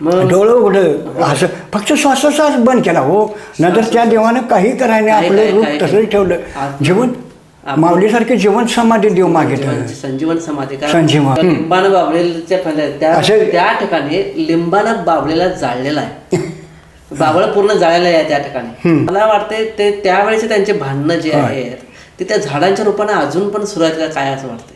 मग डोळं उघडं असं फक्त श्वासोश्वास बंद केला हो. नंतर त्या देवानं काही करायला आपलं रूप तसंच ठेवलं. जीवन माऊलीसारखे जीवन समाधी देव मागितलं संजीवन- संजीवन समाधी. संजीवन. हम्म. लिंबानं बाबळेच्या फल्या त्या असे- त्या ठिकाणी लिंबानं बाबळेला जाळलेला आहे. बाबळ पूर्ण जाळलेलं आहे त्या ठिकाणी. मला वाटते ते त्यावेळेचे त्यांचे भांडणं जे आहेत ते त्या झाडांच्या रूपाने अजून पण सुरू आहेत का काय असं वाटतंय?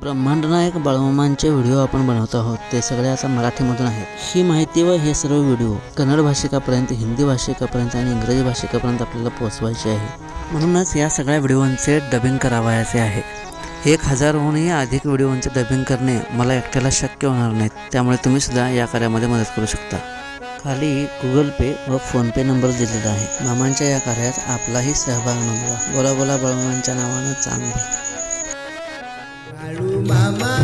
ब्रह्मांड नायक बाळमामांचे व्हिडिओ आपण बनवत आहोत. ते सगळे आता मराठीमधून आहेत. ही माहिती व हे सर्व व्हिडिओ कन्नड भाषिकापर्यंत हिंदी भाषिकापर्यंत आणि इंग्रजी भाषिकापर्यंत आपल्याला पोहोचवायचे आहे. म्हणूनच या सगळ्या व्हिडिओंचे डबिंग करावयाचे आहे. एक हजारहूनही अधिक व्हिडिओंचे डबिंग करणे मला एकट्याला शक्य होणार नाहीत त्यामुळे तुम्ही सुद्धा या कार्यामध्ये मदत करू शकता. खाली गुगल पे व फोनपे नंबर दिलेला आहे. मामांच्या या कार्यात आपलाही सहभाग नोंदवा. बोला बोला बळमांच्या नावानं चांगलं. मामा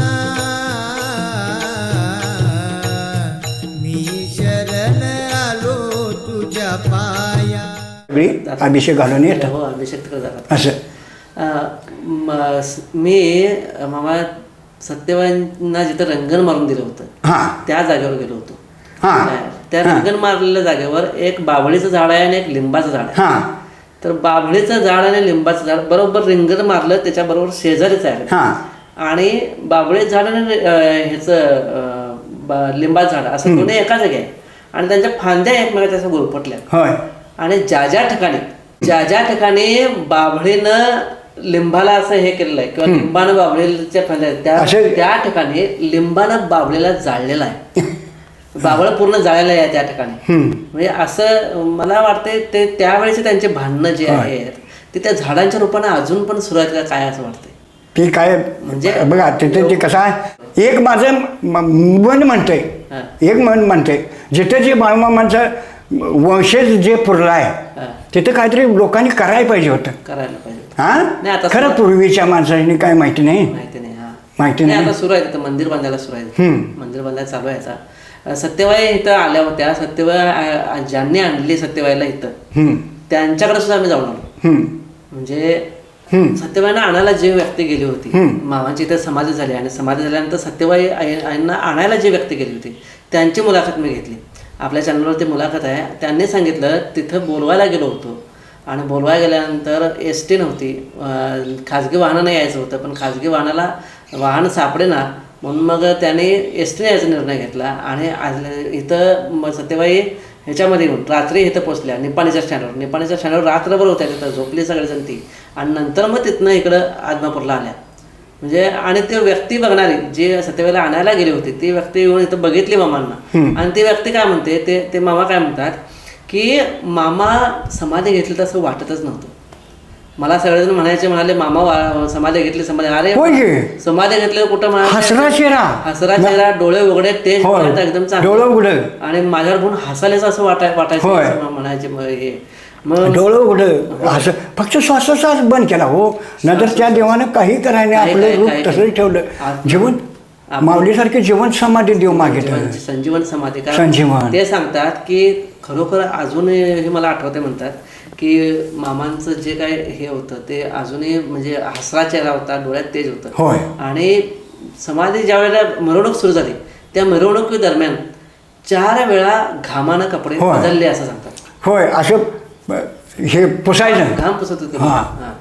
मी शरण आलो तुझ्या पाया. सगळी अभिषेक घालून येतं हो अभिषेक जातात असं. म- स- मी अं, मामा सत्यवानांना जिथं रंगण मारून दिलं होतं हां. त्या जागेवर गेलो होतो. हां. त्या रंगण मारलेल्या जागेवर एक बाभळीचं झाड आहे आणि एक लिंबाचं झाड आहे. हां. तर बाभळीचं झाड आणि लिंबाचं झाड बरोबर रिंगण मारलं त्याच्याबरोबर शेजारीच आहे. हां. आणि बाभळीचं झाड आणि ह्याचं अं, बा- लिंबाचं झाड असं दोन्ही एका जागी आहे. आणि त्यांच्या फांद्या एकमेकाच्या असं गुरफटल्या होय. आणि ज्या ज्या ठिकाणी ज्या ज्या ठिकाणी बाभळीनं लिंबाला असं हे केलेलं आहे किंवा लिंबानं बाभळीच्या फांद्या त्या त्या ठिकाणी लिंबानं बाभळीला जाळलेला आहे. बाभळ पूर्ण जाळलेलं आहे त्या ठिकाणी. म्हणजे असं मला वाटते ते त्यावेळेचे त्यांचे भांडणं जे आहेत ते त्या झाडांच्या रूपाने अजून पण सुरू आहेत का काय असं वाटतंय? ते काय म्हणजे- बघा तिथे ते कसं आहे एक माझं म- मन म्हणतंय हा. एक मन म्हणतंय जिथे जे बाळमामांचं वंशज जे पुरला आहे हा, तिथं काहीतरी लोकांनी करायला पाहिजे होतं. करायला पाहिजे नाही, हा? आता खरं सुरू- पूर्वीच्या माणसांनी काय माहिती नाही? माहिती नाही हा. माहिती नाही. आता सुरू आहे तिथं मंदिर बांधायला सुरू आहे. हम्म. मंदिर बांधायला चालू आहे आता. अं, सत्यवाई इथं आल्या होत्या. सत्यवाई अं, ज्यांनी आणली सत्यवाईला इथं हम्म, त्यांच्याकडे सुद्धा आम्ही जाऊन आलो. हम्म, म्हणजे हम्म. सत्यवाईना आणायला जी व्यक्ती गेली होती. मामाची इथं समाधी झाली आणि समाधी झाल्यानंतर सत्यवाई आई- आईंना आणायला जी व्यक्ती गेली होती त्यांची मुलाखत मी घेतली. आपल्या चॅनलवरती मुलाखत आहे. त्यांनी सांगितलं तिथं बोलवायला गेलो होतो. आणि बोलवायला गेल्यानंतर एस टी नव्हती. खाजगी वाहनानं यायचं होतं पण खाजगी वाहनाला वाहन सापडे ना म्हणून मग त्याने एस टीने यायचा निर्णय घेतला आणि आज- इथं म- सत्यवाई ह्याच्यामध्ये येऊन रात्री इथं पोचल्या निपाणीच्या स्टँडवर निपाणीच्या स्टँडवर रात्रभर होत्या तिथं झोपली सगळेजण ती. आणि नंतर मग तिथनं इकडं आदमापूरला आल्या. म्हणजे आणि ती व्यक्ती बघणारी जी सत्यवेला आणायला गेली होती ती व्यक्ती येऊन इथं बघितली मामांना. आणि ती व्यक्ती काय म्हणते ते ते मामा काय म्हणतात की मामा समाधी घेतली तसं वाटतच नव्हतं. मला सगळेजण म्हणायचे म्हणाले मामा समाधी घेतली समाधी. अरे? समाधी घेतली कुठं म्हणाले? हसरा चेहरा. हसरा चेहरा डोळे उघडे. डोळ्यात एकदम चांगलं. आणि माझ्यावर बघून हसायलाच असं वाटाय वाटायचं म्हणायचे हे. डोळं उघडं. असं फक्त श्वासोश्वास बंद केला हो. नंतर त्या देवानं काही करायला काही- आपलं रूप तसंच ठेवलं. जीवन माऊलीसारखे जीवन समाधी देव मागितलं संजीवन समाधी. संजीवन. ते सांगतात की खरोखर अजूनही हे मला आठवते म्हणतात की मामांचं जे काय हे होतं ते अजूनही म्हणजे हसरा चेहरा होता डोळ्यात तेज होतं. होय. आणि समाधी ज्या वेळेला मिरवणूक सुरू झाली त्या मिरवणुकी दरम्यान चार वेळा घामानं कपडे. बदलले असं सांगतात. होय असं हे पुसायचं. घाम पुसत होते हा. हा.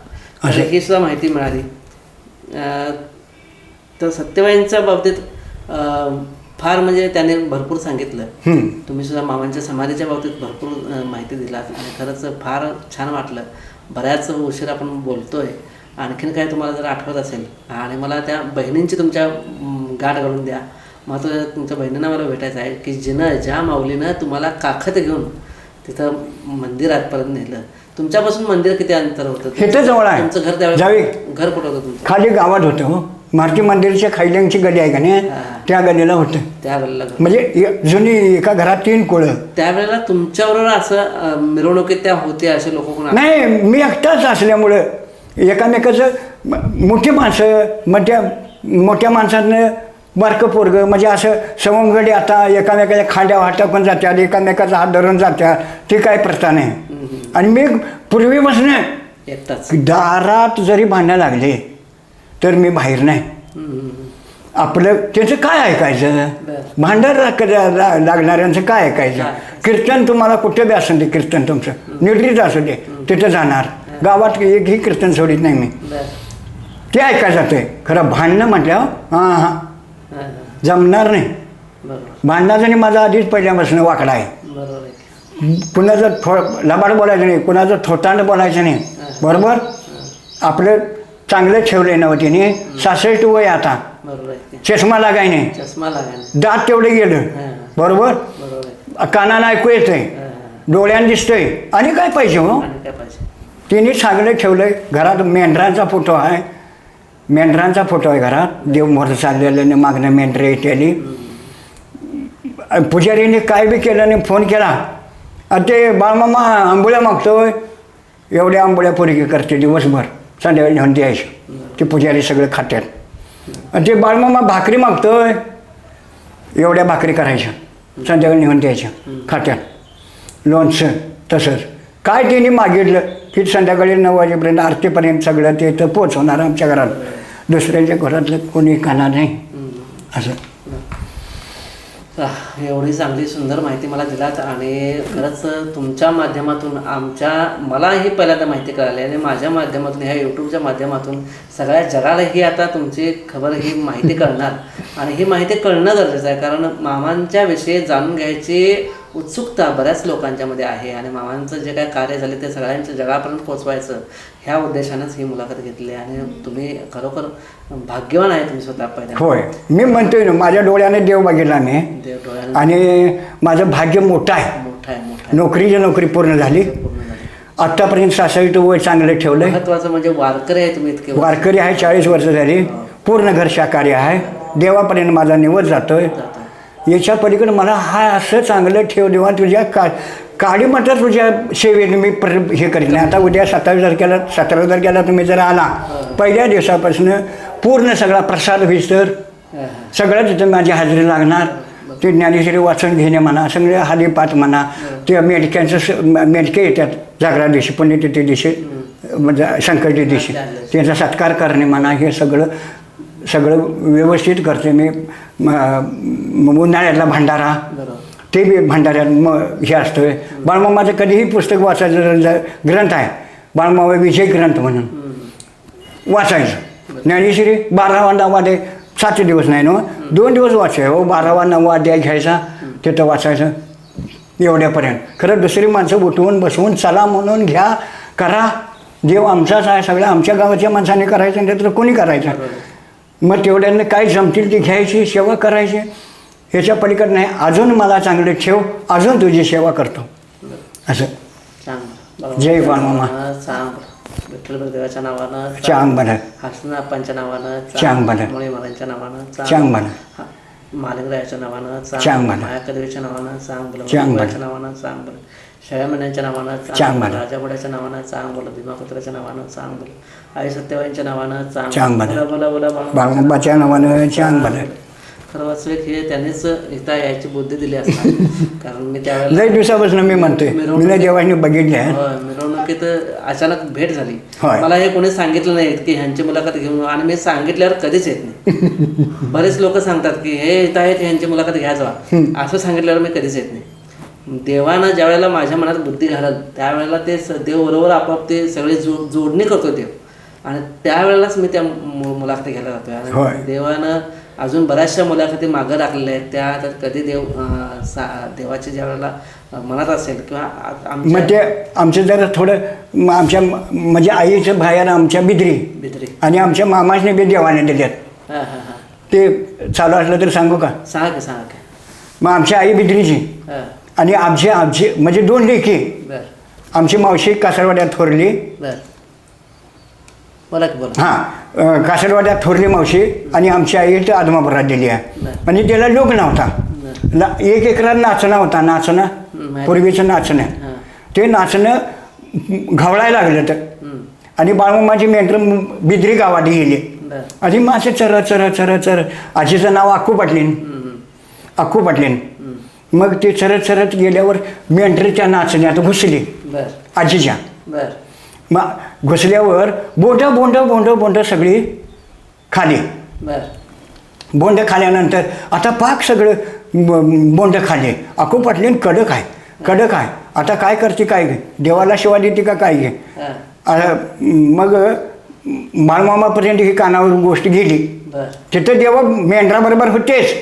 तर ही सुद्धा माहिती मिळाली. अं, तर सत्यवाईंच्या बाबतीत अं, फार म्हणजे त्याने भरपूर सांगितलं. हम्म. तुम्ही सुद्धा मामांच्या समाधीच्या बाबतीत भरपूर अं, माहिती दिला आणि खरंच फार छान वाटलं. बऱ्याच उशीर आपण बोलतोय. आणखीन काय तुम्हाला जर आठवत असेल आणि मला त्या बहिणींची तुमच्या अं, गाठ घालून द्या. महत्त्वाचं तुमच्या बहिणींना मला भेटायचं आहे की जिनं ज्या माऊलीनं तुम्हाला काखत घेऊन तिथं मंदिरातपर्यंत नेलं. तुमच्यापासून मंदिर किती अंतर होतं? हे तर जवळ आहे. तुमचं घर त्यावेळेस जावी. घर कुठं होतं तुमचं? खाली गावात होतं हो. मारुती मंदिरच्या खायल्यांची गली आहे का नाही. त्या गलीला होतं. त्या वेळेला घर. म्हणजे ए- जुनी एका घरात तीन कोळं. त्यावेळेला तुमच्याबरोबर असं अं, मिरवणुकीत त्या होत्या असे लोक कोण नाही मी एकटाच असल्यामुळं एकामेकाचं म- मोठी माणसं मोठ्या मोठ्या माणसांनं बारकं पोरगं म्हणजे असं सवंगडी आता एकामेकाच्या खांद्या वाटाकून जात्यात एकामेकाचा हात धरून जात्यात ती काय प्रथा नाही. आणि मी पूर्वीपासून दारात जरी भांडणं लागले तर मी बाहेर नाही. आपलं त्याचं काय ऐकायचं. भांडण लागणाऱ्यांचं काय ऐकायचं? काय? कीर्तन तुम्हाला कुठे बी असू दे कीर्तन तुमचं. निडरीत असू दे तिथं जाणार. गावात एकही कीर्तन सोडित नाही मी. ते ऐकायला जातंय खरं भांडणं म्हटल्यावर हां, हां. जमणार नाही. भांडणाचं आणि माझा आधीच पहिल्यापासून वाकडा आहे. कुणाचं थो लबाड बोलायचं नाही कुणाचं थोतांड बोलायचं नाही. बरोबर? आपलं चांगलं ठेवलंय नव्हतं तिने सासष्ट वय आता. चष्मा लागाय नाही. दात तेवढे गेलं. बरोबर? कानाला ऐकू येतंय. डोळ्यानं दिसतंय. आणि काय पाहिजे हो? तिने चांगलं ठेवलंय. घरात मेंढरांचा फोटो आहे. मेंढरांचा फोटो आहे घरात. देव मोर मागणं मेंढरे इत्यादी. पुजारीने काय बी केलं नाही फोन केला. ते बाळमामा आंबोळ्या मागतोय एवढ्या आंबोळ्या पोरगी करते दिवसभर. संध्याकाळी नेऊन द्यायचं. ते पुजारी सगळं खात्यात. आणि ते बाळमामा भाकरी मागतोय एवढ्या भाकरी करायच्या. संध्याकाळी नेऊन द्यायच्या. खात्यात. लोणचं तसंच. काय त्यांनी मागितलं? की संध्याकाळी नऊ वाजेपर्यंत आरतीपर्यंत सगळं ते तर पोचवणार आमच्या घरात. दुसऱ्याच्या घरातलं कोणी खाणार नाही. असं. एवढी चांगली सुंदर माहिती मला दिलात आणि खरंच तुमच्या माध्यमातून आमच्या मला ही पहिल्यांदा माहिती कळाली आणि माझ्या माध्यमातून ह्या यूट्यूबच्या माध्यमातून सगळ्या जगाला ही आता तुमची खबर ही माहिती कळणार. आणि ही माहिती कळणं गरजेचं आहे कारण मामांच्या विषयी जाणून घ्यायची उत्सुकता बऱ्याच लोकांच्यामध्ये आहे आणि मामांचं जे काय कार्य झाले ते सगळ्यांच्या जगापर्यंत पोचवायचं ह्या उद्देशानंच ही मुलाखत घेतली आहे. आणि तुम्ही खरोखर भाग्यवान आहे तुम्ही स्वतः पहिल्या होय. मी म्हणतोय ना माझ्या डोळ्याने देव बघितला मी. देव डोळ्यानं आणि माझं भाग्य मोठं आहे. मोठा आहे मोठा आहे. नोकरीची नोकरी पूर्ण झाली. पूर्ण झाली. आत्तापर्यंत सासरीचं वय चांगलं ठेवलंय. महत्वाचं म्हणजे वारकरी आहे तुम्ही इतके वर्ष. वारकरी आहे चाळीस वर्ष झाली. पूर्ण घर शाकाहारी आहे. देवापर्यंत माझा निवड जातोय. जाता. याच्या पलीकडे मला हा असं चांगलं ठेव देवा तुझ्या का काळी मात्र तुझ्या सेवेने मी पर हे करीन. नाही आता उद्या सत्तावीस तारखेला सतरा तारखेला तुम्ही जर आला पहिल्या दिवसापासून पूर्ण सगळा प्रसाद होईस तर. सगळं तिथं माझी हजेरी लागणार. ते ज्ञानेश्वरी वाचून घेणे म्हणा सगळे हालीपात म्हणा ते मेडक्यांचं स- मेडके येतात. जागरा दिवशी पुण्यतिथी दिवशी म्हणजे संकटी दिवशी त्यांचा सत्कार करणे म्हणा हे सगळं सगळं व्यवस्थित करते मी. म- उन्हाळ्यातला भंडारा ते बी भंडाऱ्यात मग हे असतोय. बाळमामाचं कधीही पुस्तक वाचायचं ग्रंथ आहे. बाळमामा विजय ग्रंथ म्हणून. वाचायचं. ज्ञानेश्वरी बारावा नववा अध्याय. सात दिवस नाही ना? दोन दिवस वाचाय हो बारावा नववा अध्याय घ्यायचा. तिथं वाचायचं. एवढ्यापर्यंत. खरं दुसरी माणसं उठवून बसवून चला म्हणून घ्या करा. देव आमचाच आहे सगळं आमच्या गावाच्या माणसाने करायचं नाही तर कोणी करायचं? मग तेवढ्यानं काय जमतील ती घ्यायची सेवा करायची ह्याच्या पलीकडे नाही अजून मला चांगलं ठेव अजून तुझी सेवा करतो असं चांगलं जय बाळमामा. चांग विठ्ठल देवाच्या नावानं चांग बरं हसनाप्पांच्या नावानं चांग भलं. मुळे महाराजांच्या नावानं चांग भलं. हा. मालिंगरायाच्या नावानं चांग भलं. मायाकदेवीच्या नावानं चांग बोला. नावानं चांग बोला शेळ्या महिन्यांच्या नावानं चांग. बोला राजाबोड्याच्या नावानं चांग बोला भीमापुत्राच्या नावानं चांग बोला आई सत्यवाईंच्या नावानं चांग. बोला बोला बोला बोला बाळमाबाच्या नावानं चांग खरं वाचले हे त्यांनीच इथं यायची बुद्धी दिली असणार. कारण मी त्यावेळेला लय दिवसापासून मी म्हणतोय. मी देवाने बघितले मिरवणुकीत अचानक भेट झाली. मला हे कोणी सांगितलं नाही की ह्यांची मुलाखत घेऊन आणि मी सांगितल्यावर कधीच येत नाही. बरेच लोक सांगतात की हे येत आहेत ह्यांची मुलाखत घ्या जावा असं सांगितल्यावर मी कधीच येत नाही. देवानं ज्या वेळेला माझ्या मनात बुद्धी घालत त्यावेळेला ते स- देव बरोबर आपोआप ते सगळे जो जोडणी करतो देव. आणि त्यावेळेलाच मी त्या मु- मुलाखती घ्यायला जातोय. होय. आणि देवानं अजून बऱ्याचशा मुलाखती मागं राखलेल्या आहेत. त्या आता कधी देव अं, सा- देवाची ज्या वेळेला मनात असेल किंवा आ- आमच्या मग ते आमचं जरा थोडं म- आमच्या म- म्हणजे आईचं बाहेर आमच्या बिद्री. बिद्री. आणि आमच्या मामाने बी देवाने दिल्यात. हा हा हा. ते चालू असलं तर सांगू का? सांगा की सांगा की. मग आमची आई बिद्रीची. हा. आणि आमची आमची म्हणजे दोन लेखी बर. आमची मावशी कासरवाड्यात थोरली. बर. बोला की बोला. हां कासरवाड्यात थोरली मावशी आणि आमची आई इथं आदमापुरात दिली आहे. बरं. आणि त्याला लोक नव्हता. ला- एक एकरात नाचणं होता नाचणं. माहिती. पूर्वीचं नाचणं. ते नाचणं घवळायला लागलं तर. आणि बाळमामाची मेंढर बिद्री गावात गेली. बर. आणि मग असं चर चर चर चर आजीचं नाव अक्कू पाटलीन. अक्कू पाटलीन. मग ते चरत चरत गेल्यावर मेंढरीच्या नाचण्यात घुसली. आजीच्या. बर. मग घुसल्यावर बोंड बोंड बोंड बोंड सगळी खाली. बोंड खाल्यानंतर आता पाक सगळं बोंड खाल्ले अको पाटलीन कडक आहे. कडक आहे. आता काय करते काय घे? देवाला शिवा देते का काय घे? मग बाळमामापर्यंत ही कानावर गोष्ट गेली. तिथं देवा मेंढराबरोबर होतेच.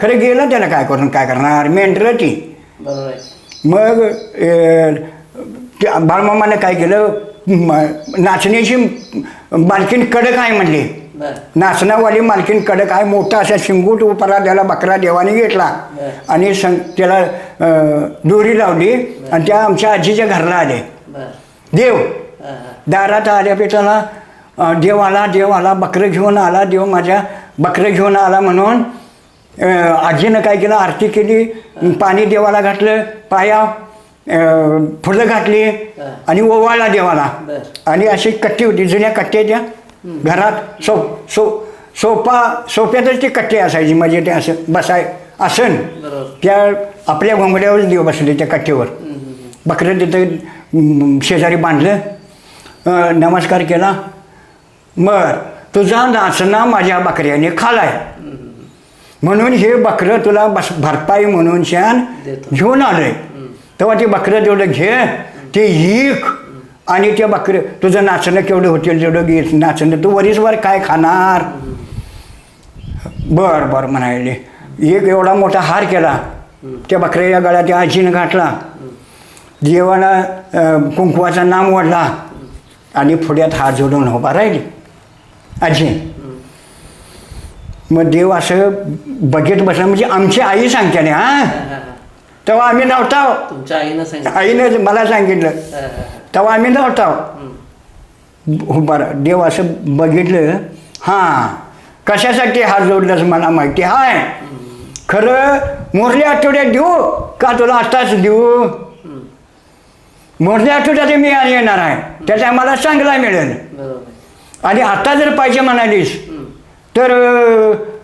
खरं गेलं त्याला काय करून काय करणार? मेंढरं ती मग बाळमामाने काय केलं? नाचण्याची मालकीन कडक आहे म्हणली. नाचण्यावाली मालकीन कडक आहे मोठा असा शिंगूट उपरा त्याला बकरा देवाने घेतला. आणि सं त्याला दोरी लावली आणि त्या आमच्या आजीच्या घरला आले. देव. दारात आल्या पेटाला अ, देव आला देव आला बकरं घेऊन आला देव माझ्या बकरं घेऊन आला म्हणून आजीनं काय केलं आरती केली पाणी देवाला घातलं पाया फुलं घातली आणि ओवाळला देवाला. आणि अशी कट्टी होती जुन्या कट्ट्याच्या घरात सो सो सोपा सोप्यातच ती कट्टी असायची म्हणजे ते असं बसाय आसन. बरोबर. त्या आपल्या घोंगड्यावर देव बसले त्या कट्टीवर. बकरं तिथं शेजारी बांधलं नमस्कार केला बर तुझा नाचना माझ्या बकऱ्याने खालाय. म्हणून हे बकरं तुला बस भरपाई म्हणून शान. घेऊन आलंय. तेव्हा ते बकरं तेवढं घे ते ईक आणि ते बकरं तुझं नाचणं केवढं होतील तेवढं घे नाचणं तू वरीसवर काय खाणार? बर बर म्हणाले एक एवढा मोठा हार केला. त्या बकऱ्या गळ्यात त्या आजीनं घातला. देवाला कुंकवाचा नाम ओढला. आणि पुढ्यात हात जोडून उभा राहिली. आजी. मग देव असं बघत बसला म्हणजे आमची आई सांगते ना हा? हां हां तेव्हा आम्ही नव्हता. तुमच्या आईनं सांगितलं. आईनं मला सांगितलं. हां हां तेव्हा आम्ही नव्हता. उभा रा- देव असं बघितलं. हां. कशासाठी हात जोडलास मला माहिती हाय? खरं मोरल्या आठवड्यात देऊ का तुला आताच देऊ? मोरल्या आठवड्यात मी आज येणार आहे. त्याचा मला चांगला मिळेल. बरोबर. आणि आता जर पाहिजे म्हणालीस. तर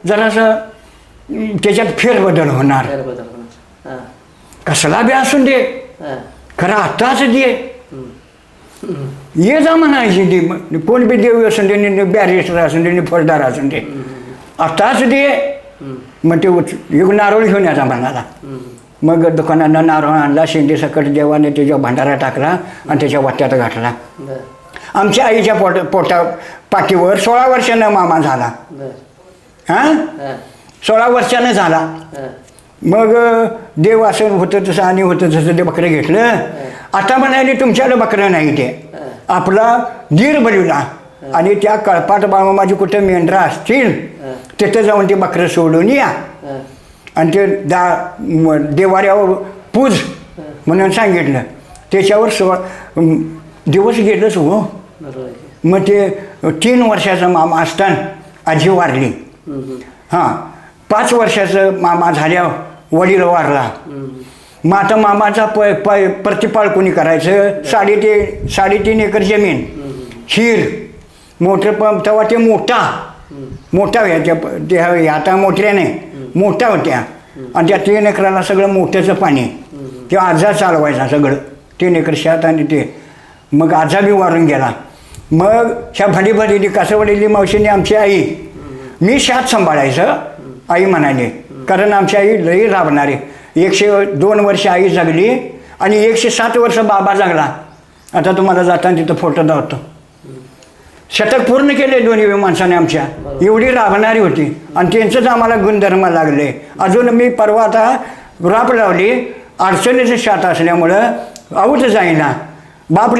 जरासं त्याच्यात फेरबदल होणार. कसला बी असून दे. खरं आताच दे. ये जा म्हणायची ती कोण बी देव असून दे बॅरिस्टर असून दे फौजदार असून दे. आताच दे. मग ते एक नारळ घेऊन याचा म्हणाला. मग दुकानानं नारळ आणला शेंडी सकट देवाने त्याच्या भांडारा टाकला आणि त्याच्या वाट्यात घातला. आमच्या आईच्या पोट पोटा पाठीवर सोळा वर्षानं मामा झाला. हां? सोळा वर्षानं झाला. मग देव असं होतं तसं आणि होतं तसं ते बकरं घेतलं. आता म्हणाले तुमच्याकडे बकरं नाही ते. आपला दीर बलिवला आणि त्या कळपाट बाळमा माझी कुठं मेंढरा असतील तिथं जाऊन ते बकरं सोडून या. आणि ते दा देवाऱ्यावर पूज म्हणून सांगितलं. त्याच्यावर सो दिवस गेलंच हो. मग ते तीन वर्षाचा मामा असताना आजी वारली. हां पाच वर्षाचं मामा झाल्यावर वडील वारला. मग आता मामाचा प प प्रतिपाळ कोणी करायचं? साडेतीन साडेतीन एकर जमीन हिर मोठं पंप तेव्हा ते मोठा मोठा व्हायच्या ते हे नाही मोठ्या होत्या. आणि त्या तीन एकराला सगळं मोठ्याचं पाणी. ते आजा चालवायचा सगळं तीन एकर शेत आणि ते. मग आजा बी वारून गेला. मग ह्या भली भलीली कासवडीली मावशीने आमची आई मी शात सांभाळायचं आई म्हणाली. कारण आमची आई लई राबणारी. एकशे दोन वर्ष आई जगली आणि एकशे सात वर्ष बाबा जगला. आता तुम्हाला जाताना तिथं फोटो दावतो शतक पूर्ण केले दोन्ही माणसाने आमच्या. एवढी राबणारी होती. आणि त्यांचंच आम्हाला गुणधर्म लागले. अजून मी परवा आता राप लावली. अडचणीचं शात असल्यामुळं आऊच जाईना. बाप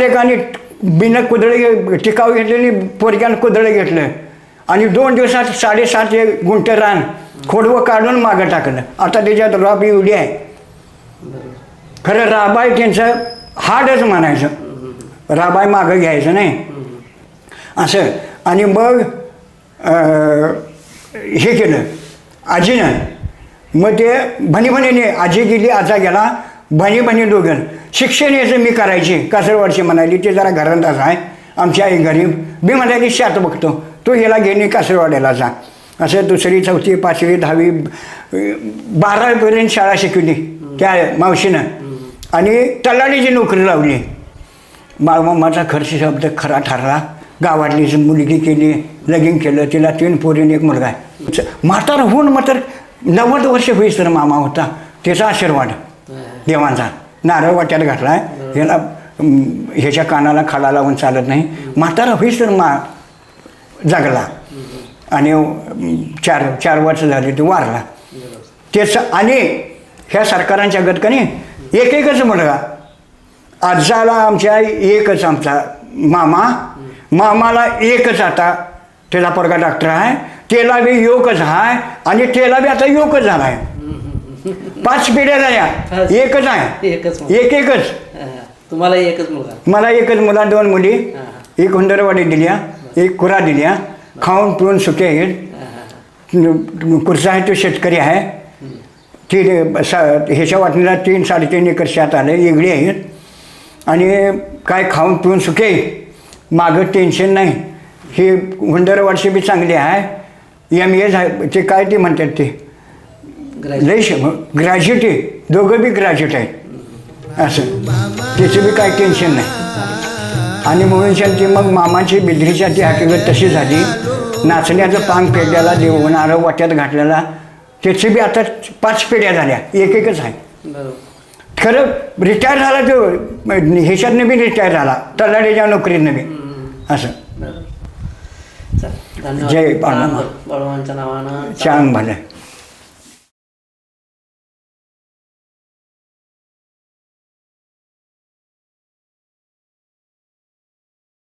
बिन कुदळे टिकाव घेतलेली पोरग्यानं कुदळे घेतलं. आणि दोन दिवसात साडेसात एक गुंठ रान खोडवं काढून मागं टाकलं. आता त्याच्यात राब एवढी आहे. खरं राबाय त्यांचं हाडच म्हणायचं राबाय मागं घ्यायचं नाही. असं. आणि मग हे केलं. आजीनं. मग ते भणी भणीने आजी गेली आजा गेला. भणी भणी दोघं. शिक्षण याचं मी करायची कासरवाडची म्हणाली ते जरा घरांदाच आहे आमची आई गरीब मी म्हणाली शात बघतो तू याला घेणे कासरवाड्याला जा. असं दुसरी चौथी पाचवी दहावी बारावीपर्यंत शाळा शिकवली त्या मावशीनं. आणि तलाडीची नोकरी लावली. बाळमामाचा खर्च शब्द खरा ठरला. गावातलीच मुलगी केली लगीन केलं तिला तीन पोरीने एक मुलगा आहे. म्हातार होऊन मात्र नव्वद वर्ष होईस तर मामा होता. त्याचा आशीर्वाद. देवांचा नारळ वाट्यात घातलाय. ह्याला अं, ह्याच्या कानाला खाला लावून चालत नाही. म्हातारा होईस तर मा जगला. आणि चार चार वर्ष झाली तो वारला. तेच आणि ह्या सरकारांच्या गतकनी एक एकच मुलगा. आजाला आमच्या एकच आमचा मामा. मामाला एकच आता. त्याला पोरगा डॉक्टर आहे. त्याला बी योगच आहे. आणि त्याला बी आता योगच झाला आहे पाच पिढ्या झाल्या. एकच आहे. एकच मुलगा. एक एकच हा. तुम्हाला एकच मुलगा. मला एकच मुला दोन मुली. एक हुंदरवाडी दिल्या एक कुरा दिल्या. खाऊन पिऊन सुखे आहेत. कुर्चा आहे तो शेतकरी आहे. ती सा ह्याच्या वाटणीला तीन साडेतीन एकर शेत आलं वेगळी आहेत. आणि काय खाऊन पिऊन सुखे आहेत मागं टेन्शन नाही. ही हुंदरवाडशी बी चांगली आहे. एम ए झाय ते काय ते म्हणतात ते? लय ग्रॅज्युएट आहे. दोघं बी ग्रॅज्युएट आहेत. असं. त्याचं बी काय टेन्शन नाही. आणि मुलींच्या ती मग मामाची बिद्रीच्या ती हकीकत तशी झाली. नाचण्याचं पांग फेडल्याला देवणारं वाट्यात घातलेला. त्याची बी आता पाच पिढ्या झाल्या. एक एकच आहे खरं रिटायर झाला तो. ह्याच्यातनं बी रिटायर झाला. तलाडीच्या नोकरीतनं बी. असं. जय बाळूमामा. बाळूमांच्या नावानं. चांग भलं